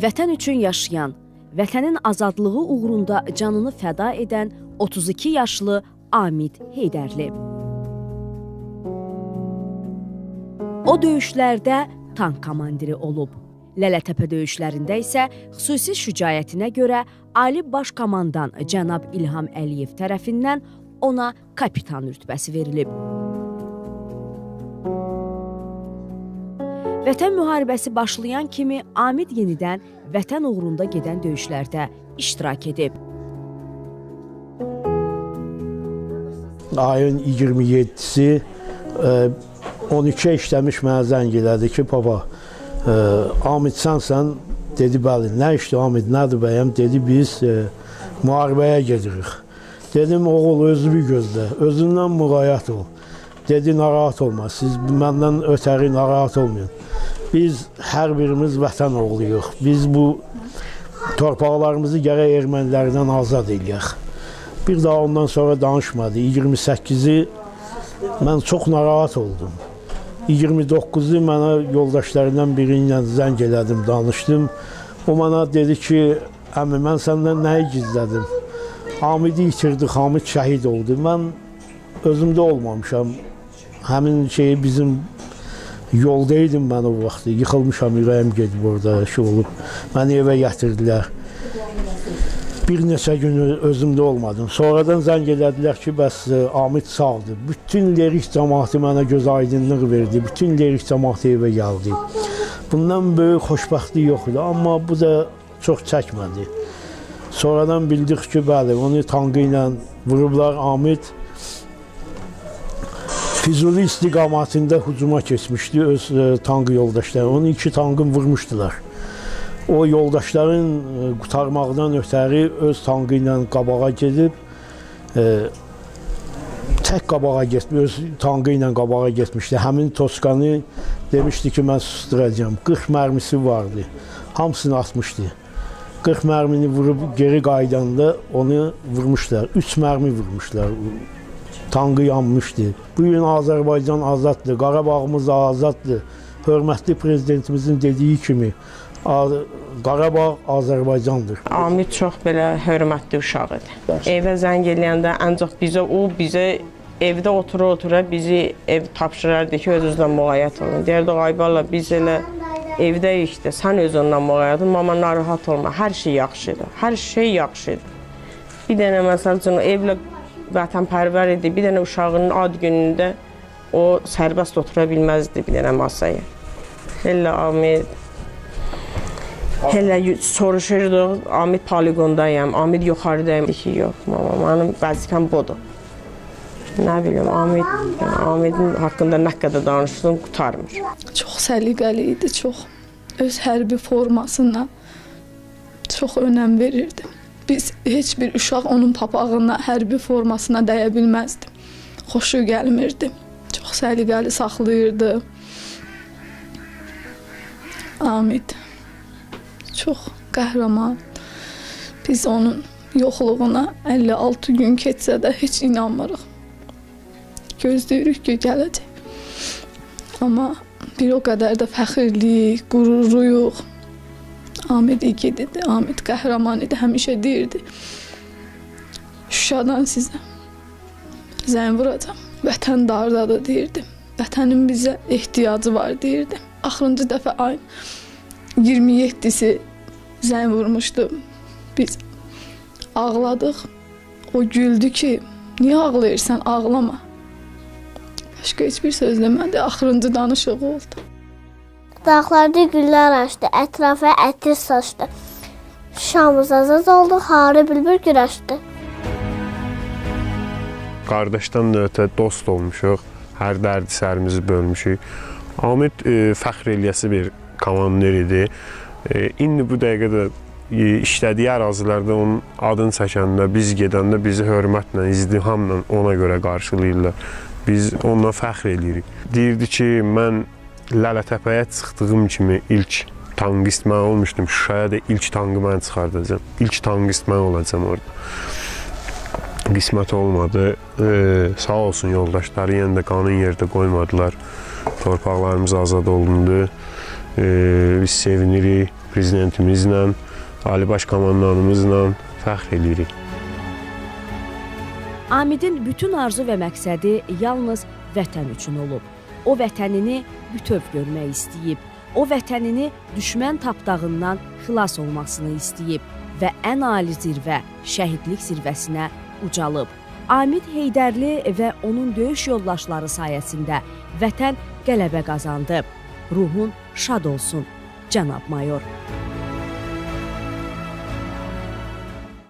Vətən üçün yaşayan, vətənin azadlığı uğrunda canını fəda edən 32 yaşlı Amid Heydərli. O döyüşlərdə tank komandiri olub. Lələtəpə döyüşlərində isə xüsusi şücaətinə görə Ali Baş Komandan cənab İlham Əliyev tərəfindən ona kapitan rütbəsi verilib. Vətən müharibəsi başlayan kimi Amid yenidən vətən uğrunda gedən döyüşlərdə iştirak edib. Ayın 27-si 12-ə işləmiş mənə zəng elədi ki, baba, ə, Amid sənsən? Dedi, bəli. Nə işdir Amid, nədir bəyəm? Dedi, biz ə, müharibəyə gedirik. Dedim, oğul, özünü gözlə, özündən müğayət ol. Dedi, narahat olma, siz məndən ötəri narahat olmayın. Biz hər birimiz vətən oğluyuq. Biz bu torpaqlarımızı gərək ermənilərdən azad eləyək. Bir daha ondan sonra danışmadı. 28-i mən çox narahat oldum. 29-u mənə yoldaşlarından biri ilə zəng elədim, danışdım. O mənə dedi ki, əmi mən səndən nəyi gizlədim? Hamidi itirdik, Hamid şəhid oldu. Mən özümdə olmamışam. Həmin şeyi bizim yolda idim mən o vaxt. Yıxılmışam, ürəyim gedib orada şey olub. Məni evə gətirdilər. Bir neçə gün özümdə olmadım. Sonradan zəng elədilər ki, bəs ə, Amid sağdır. Bütün lirik cəmaatı mənə göz aydınlıq verdi. Bütün lirik cəmaatı evə gəldi. Bundan böyük xoşbəxtlik yox idi, amma bu da çox çəkmədi. Sonradan bildik ki, bəli, onu tankı ilə vurublar Amid. Füzuli istiqamətində hücuma keçmişdi öz ə, tankı yoldaşları. Onu iki tankın vurmuşdular. O yoldaşların ə, qutarmaqdan ötəri öz tankı ilə qabağa gedib ə, tək qabağa getmiş, öz tankı ilə qabağa getmişdi. Həmin Toskanı demişdi ki, mən susturacağam. 40 mərmisi vardı. Hamısını atmışdı. 40 mərmini vurub geri qaydanda onu vurmuşlar. 3 mərmi vurmuşlar. Tankı yanmışdı. Bu gün Azərbaycan azaddır, Qarabağımız azaddır. Hörmətli prezidentimizin dediyi kimi Qarabağ Azərbaycandır. Amid çox belə hörmətli uşaq idi. Evə zəng eləyəndə ancaq bizə o bizə evdə otura-otura bizi ev tapşırardı ki, özünüzlə müğayət olun. Deyərdi, ay bala, biz elə evdəyik də, sən özündən müğayət ol, mama narahat olma, hər şey yaxşıdır. Hər şey yaxşıdır. Bir dənə məsəl üçün evlə vətənpərvər idi. Bir dənə uşağının ad günündə o sərbəst otura bilməzdi bir dənə masaya. Elə Amid Hələ soruşurduq, Amid poligondayam, Amid yuxarıdayam. Dedi ki, yox, mama, mənim vəzifəm budur. Nə bilim, Amid, yəni Amidin haqqında nə qədər danışdım, qutarmır. Çox səliqəli idi, çox öz hərbi formasına çox önəm verirdi. Biz heç bir uşaq onun papağına, hərbi formasına dəyə bilməzdi. Xoşu gəlmirdi. Çox səliqəli saxlayırdı. Amid çox qəhrəman. Biz onun yoxluğuna 56 gün keçsə də heç inanmırıq. Gözləyirik ki, gələcək. Amma bir o qədər də fəxirlik, qürurluyuq. Amid igididir, Amid qəhrəman idi, həmişə deyirdi. Şuşadan sizə zəng vuracam. Vətən dardadır deyirdi. Vətənin bizə ehtiyacı var deyirdi. Axırıncı dəfə ayın 27-si zəng vurmuşdu. Biz ağladıq. O güldü ki, niyə ağlayırsan, ağlama. Başqa heç bir söz demədi. Axırıncı danışığı oldu. Dağlarda güllər açdı, ətrafa ətir saçdı. Şamız azad oldu, harı bülbül güləşdi. Qardaşdan da ötə dost olmuşuq. Hər dərdi sərimizi bölmüşük. Amid e, fəxr eləyəsi bir komandir idi. E, indi bu dəqiqədə e, işlədiyi ərazilərdə onun adını çəkəndə, biz gedəndə bizi hörmətlə, izdihamla ona görə qarşılayırlar. Biz onunla fəxr eləyirik. Deyirdi ki, mən Lələtəpəyə çıxdığım kimi ilk tankist mən olmuşdum. Şuşaya da ilk tankı mən çıxardacağam. İlk tankist mən olacağam orada. Qismət olmadı. Ee, sağ olsun yoldaşları yenə də qanun yerdə qoymadılar. Torpaqlarımız azad olundu. Ee, biz sevinirik. prezidentimizlə, Ali Baş Komandanımızla fəxr edirik. Amidin bütün arzu və məqsədi yalnız vətən üçün olub. O vətənini bütöv görmək istəyib. O vətənini düşmən tapdağından xilas olmasını istəyib və ən ali zirvə, şəhidlik zirvəsinə ucalıb. Amid Heydərli və onun döyüş yoldaşları sayəsində vətən qələbə qazandı. Ruhun şad olsun, cənab mayor.